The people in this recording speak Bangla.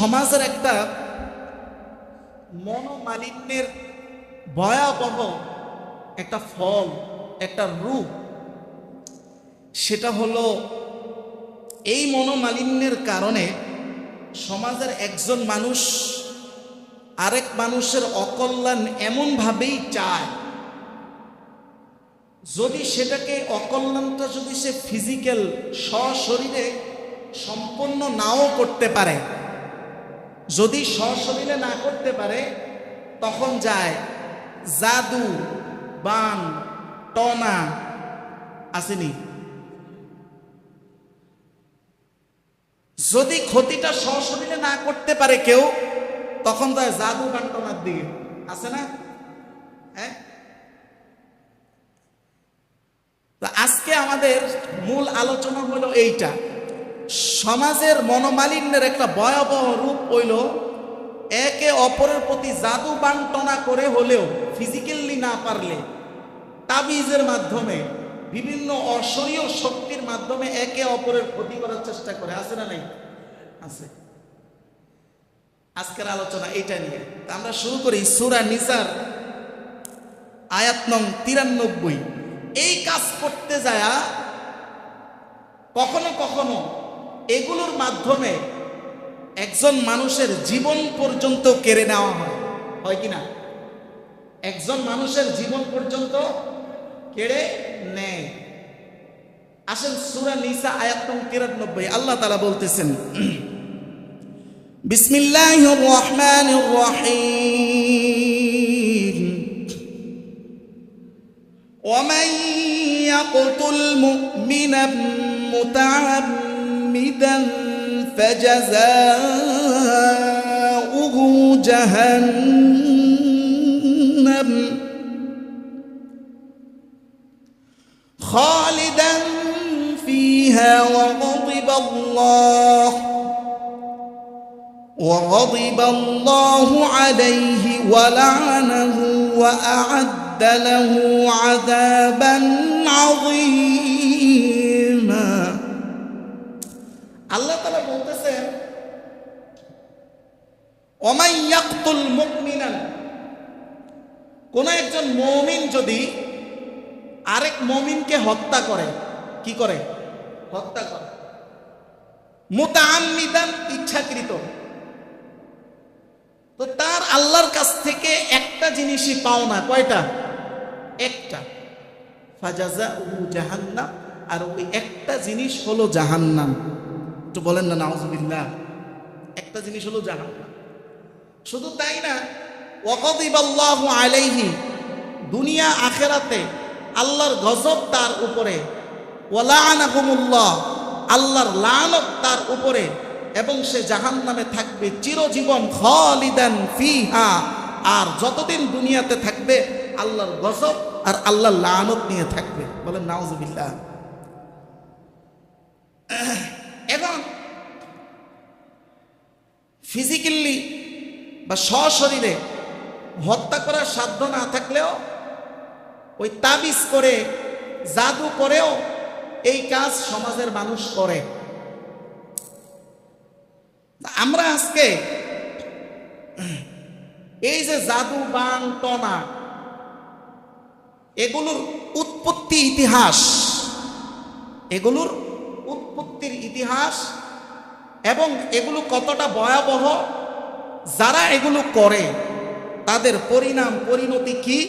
সমাজের একটা মনোমালিন্যের ভয়াবহ একটা ফল, একটা রূপ। সেটা হলো এই মনোমালিন্যের কারণে সমাজের একজন মানুষ আরেক মানুষের অকল্যাণ এমনভাবেই চায়। যদি সেটাকে অকল্যাণটা যদি সে ফিজিক্যাল সশরীরে সম্পন্ন নাও করতে পারে যদি সশরীরে না করতে পারে, তখন যায় জাদু, বান, টনা, আসেনি। যদি ক্ষতিটা সশরীরে না করতে পারে কেউ, তখন যায় জাদু, বান, টনার দিকে। আছে না? হ্যাঁ? আজকে আমাদের মূল আলোচনা হলো এইটা। সমাজের মনোমালিন্যের একটা ভয়াবহ রূপ হইল, একে অপরের প্রতি জাদু বান্টনা করে হলেও ফিজিক্যালি না পারলে তাবিজের মাধ্যমে, বিভিন্ন অশরীয় শক্তির মাধ্যমে একে অপরের ক্ষতি করার চেষ্টা করে। আছে না নাই? আছে। আজকের আলোচনা এইটা নিয়ে। আমরা শুরু করি সুরা নিসার, আয়াত নং তিরানব্বই। এই কাজ করতে যায়া কখনো কখনো এগুলোর মাধ্যমে একজন মানুষের জীবন পর্যন্ত কেড়ে নেওয়া হয় হয় কি না একজন মানুষের জীবন পর্যন্ত কেড়ে নেয় আসেন সুরা নিসা আয়াত নং তিরানব্বই আল্লাহ তালা বলতেছেন বিসমিল্লাহ রহমান রহিম ومن يقتل مؤمنا متعمدا فجزاؤه جهنم خالدا فيها وغضب الله وغضب الله عليه ولعنه وأعد له عذابا عظيما আল্লাহ তালা বলতেছেন ওমাই ইয়াকতুল মুমিনান কোন একজন মমিন যদি আরেক মমিনকে হত্যা করে কি করে? হত্যা করে। মুতাআম্মিদান ইচ্ছাকৃত। তো তার আল্লাহর কাছ থেকে একটা জিনিসই পাও না কয়টা? একটা। ফাজাজা জাহান্নাম আর ওই একটা জিনিস হলো জাহান্নাম। একটু বলেন না, নাউজুবিল্লাহ। একটা জিনিস হলো জাহান্নাম। শুধু তাই না ওয়াকদিবাল্লাহু আলাইহি, দুনিয়া আখেরাতে আল্লাহর গজব তার উপরে ওয়ালাআনাহুমুল্লাহ আল্লাহর লানত তার উপরে, এবং সে জাহান নামে থাকবে চিরজীবন খালিদান ফিহা। আর যতদিন দুনিয়াতে থাকবে, আল্লাহর গজব আর আল্লাহর লানত নিয়ে থাকবে। বলেন, নাউজুবিল্লাহ। এবং ফিজিক্যালি বা সশরীরে হত্যা করার সাধ্য না থাকলেও ওই তাবিজ করে, জাদু করেও এই কাজ সমাজের মানুষ করে। আমরা আজকে এই যে জাদু, বান, টনা, এগুলোর উৎপত্তি ইতিহাস, এগুলোর উৎপত্তির ইতিহাস এবং এগুলো কতটা ভয়াবহ? যারা এগুলো করে তাদের পরিণাম পরিণতি কি?